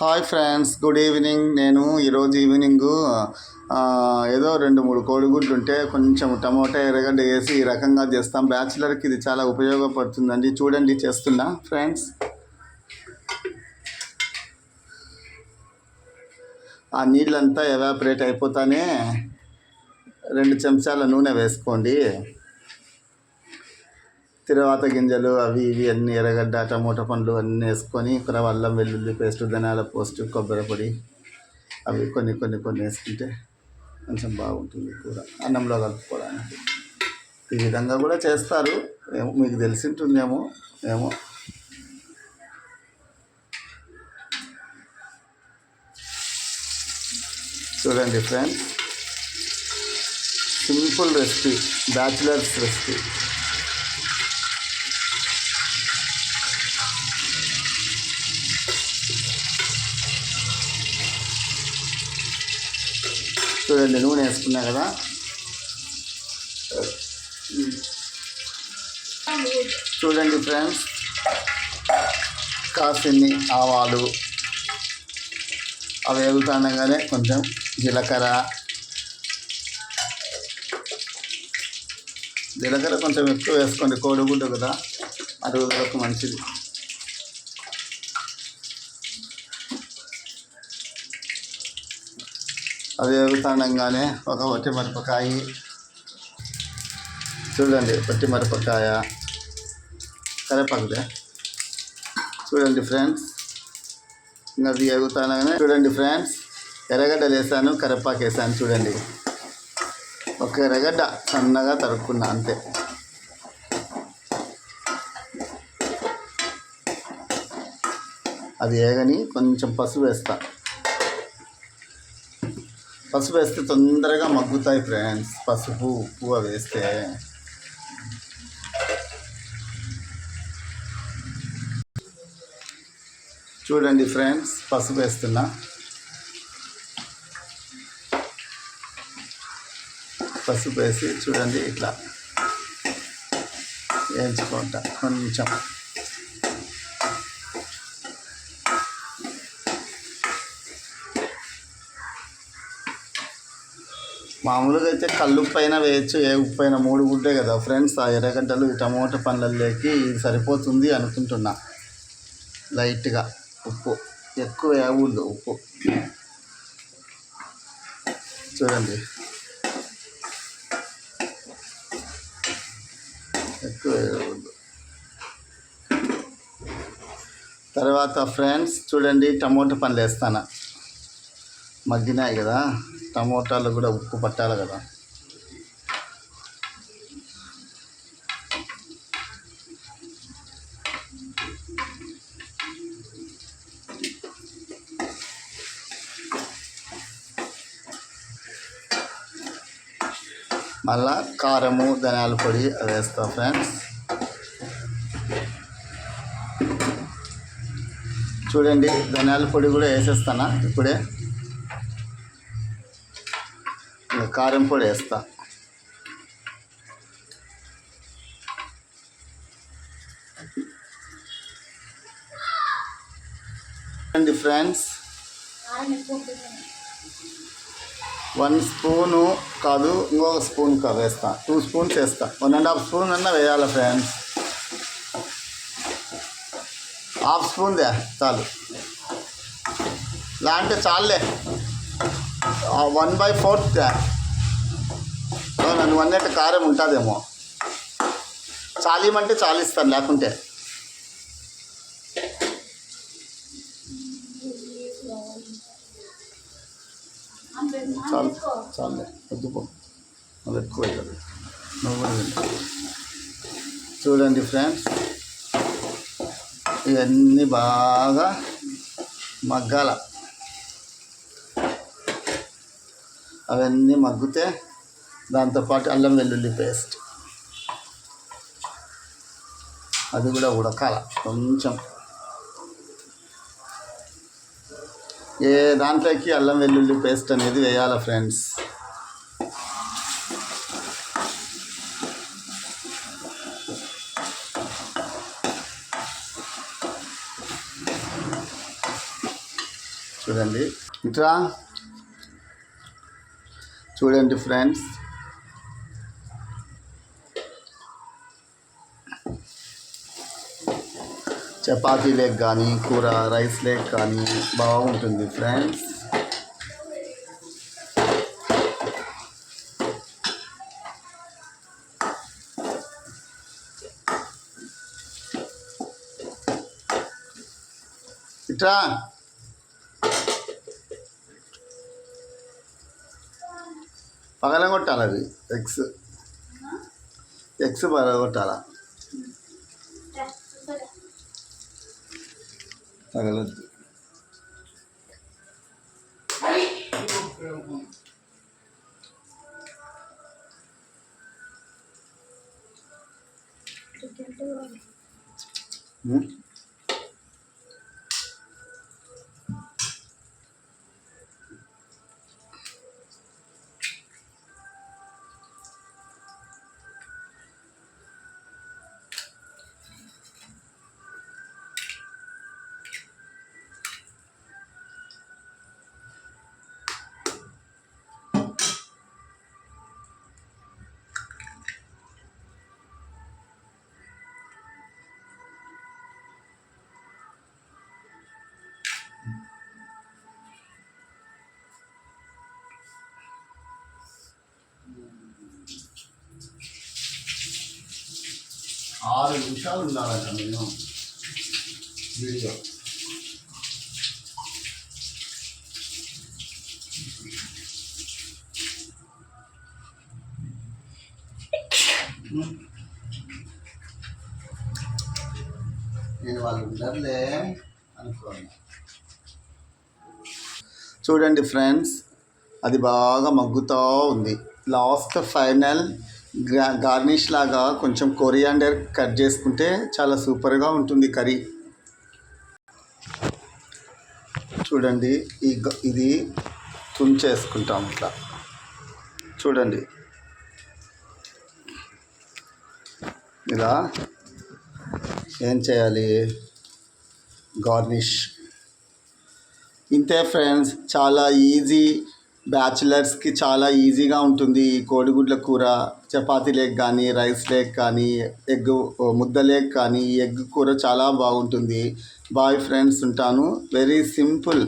Hi friends good evening. నేను ఈరోజు evening ఏదో రెండు మూడు కోడిగుడ్లు ఉంటే కొంచెం టమోటా ఎర్రగడ్డ వేసి ఈ రకంగా చేస్తాం. బ్యాచిలర్కి ఇది చాలా ఉపయోగపడుతుందండి. చూడండి చేస్తున్నా ఫ్రెండ్స్. ఆ నీళ్ళంతా ఎవాపరేట్ అయిపోతానే రెండు చెంచాల నూనె వేసుకోండి. తిరువాత గింజలు అవి ఇవి అన్నీ ఎర్రగడ్డ టమోటా పండ్లు అన్నీ వేసుకొని ఇక్కడ అల్లం వెల్లుల్లి పేస్ట్ ధనియాల పోస్ట్ కొబ్బరి పొడి అవి కొన్ని కొన్ని కొన్ని వేసుకుంటే కొంచెం బాగుంటుంది కూర. అన్నంలో కలుపుకోవడానికి. ఈ విధంగా కూడా చేస్తారు. ఏమో మీకు తెలిసింటుందేమో ఏమో. చూడండి friends. Simple recipe bachelors recipe. చూడండి నూనె వేసుకున్నా కదా. చూడండి ఫ్రెండ్స్ కాసిన్ని ఆవాలు అవి వేగుతుండగానే కొంచెం జీలకర్ర జీలకర్ర కొంచెం ఎక్కువ వేసుకోండి కోడిగుడ్డు కదా అరుగుదలకు మంచిది. అది వేగుతుండగానే ఒక వట్టి మిరపకాయ. చూడండి వట్టి మిరపకాయ కరేపాకుదే చూడండి ఫ్రెండ్స్ ఇంకా అది ఎగుతానగానే చూడండి ఫ్రెండ్స్ ఎర్రగడ్డలు వేసాను కరేపాకు వేసాను చూడండి. ఒక ఎర్రగడ్డ సన్నగా తరుక్కున్నా అంతే. అది వేగని కొంచెం పసుపు వేస్తాను పసుపు వేస్తే తొందరగా మగ్గుతాయి ఫ్రెండ్స్ పసుపు ఉప్పు అవి వేస్తే. చూడండి ఫ్రెండ్స్ పసుపు వేస్తున్నా. పసుపు వేసి చూడండి ఇట్లా. వేయించుకుంటా. కొంచెం. మామూలుగా అయితే కళ్ళు పైన వేయచ్చు ఏ ఉప్పు అయినా మూడు గుడ్డే కదా. ఫ్రెండ్స్ ఆ ఎర్రగడ్డలు ఈ టమోటా పండ్లలోకి ఇది సరిపోతుంది అనుకుంటున్నా. లైట్గా ఉప్పు. ఎక్కువ వేయకూడదు ఉప్పు. చూడండి. ఎక్కువ వేయకూడదు తర్వాత ఫ్రెండ్స్ చూడండి టమోటా పండ్లు వేస్తాను మగ్గినాయి కదా. టమోటాలు కూడా ఉప్పు పట్టాలి కదా. మళ్ళా కారము ధనియాల పొడి వేస్తా ఫ్రెండ్స్. చూడండి ధనియాల పొడి కూడా వేసేస్తానా ఇప్పుడే? కారం పొడి వేస్తా. అండి ఫ్రెండ్స్ వన్ స్పూను కాదు ఇంకొక స్పూన్ కాదు వేస్తా. టూ స్పూన్స్ వేస్తా. వన్ అండ్ హాఫ్ స్పూన్ అన్నా వేయాలి ఫ్రెండ్స్. హాఫ్ స్పూన్ దే చాలు. లేదంటే చాలులే. వన్ బై ఫోర్త్ దే. నన్ను అన్నట్టు కారం ఉంటుందేమో. చాలీమంటే చాలిస్తాను లేకుంటే. చాలు చాలే వద్దుపో అది ఎక్కువ అవుతుంది చూడండి ఫ్రెండ్స్ ఇవన్నీ బాగా మగ్గాల. అవన్నీ మగ్గితే దాంతోపాటు అల్లం వెల్లుల్లి పేస్ట్. అది కూడా ఉడకాల కొంచెం. ఏ దాంట్లోకి అల్లం వెల్లుల్లి పేస్ట్ అనేది వేయాల ఫ్రెండ్స్. చూడండి. ఇట్రా. చూడండి ఫ్రెండ్స్. చపాతీ లేక్ కానీ కూర రైస్ లేక్ కానీ బాగుంటుంది ఫ్రెండ్స్ ఇట్రా. పగలగొట్టాలి అది. ఎగ్స్ ఎగ్స్ పగలగొట్టాలా? गलत। तो हम्म? ఆరు నిమిషాలు ఉండాలంట నేను. వీడియో. నేను వాళ్ళు ఉండర్లే అనుకోండి చూడండి ఫ్రెండ్స్ అది బాగా మగ్గుతూ ఉంది. లాస్ట్ ఫైనల్ గార్నిష్ లాగా కొంచెం కొరియాండర్ కట్ చేసుకుంటే చాలా సూపర్గా ఉంటుంది కర్రీ. చూడండి ఈ ఇది తుంచేసుకుంటాం ఇట్లా. చూడండి. ఇలా ఏం చేయాలి? గార్నిష్. ఇంతే ఫ్రెండ్స్ చాలా ఈజీ బ్యాచిలర్స్కి చాలా ఈజీగా ఉంటుంది. ఈ కోడిగుడ్ల కూర చపాతీ లేక్ కానీ రైస్ లేక్ కానీ ఎగ్ ముద్ద లేక్ కానీ ఎగ్ కూర చాలా బాగుంటుంది. బాయ్ ఫ్రెండ్స్ ఉంటాను. Very simple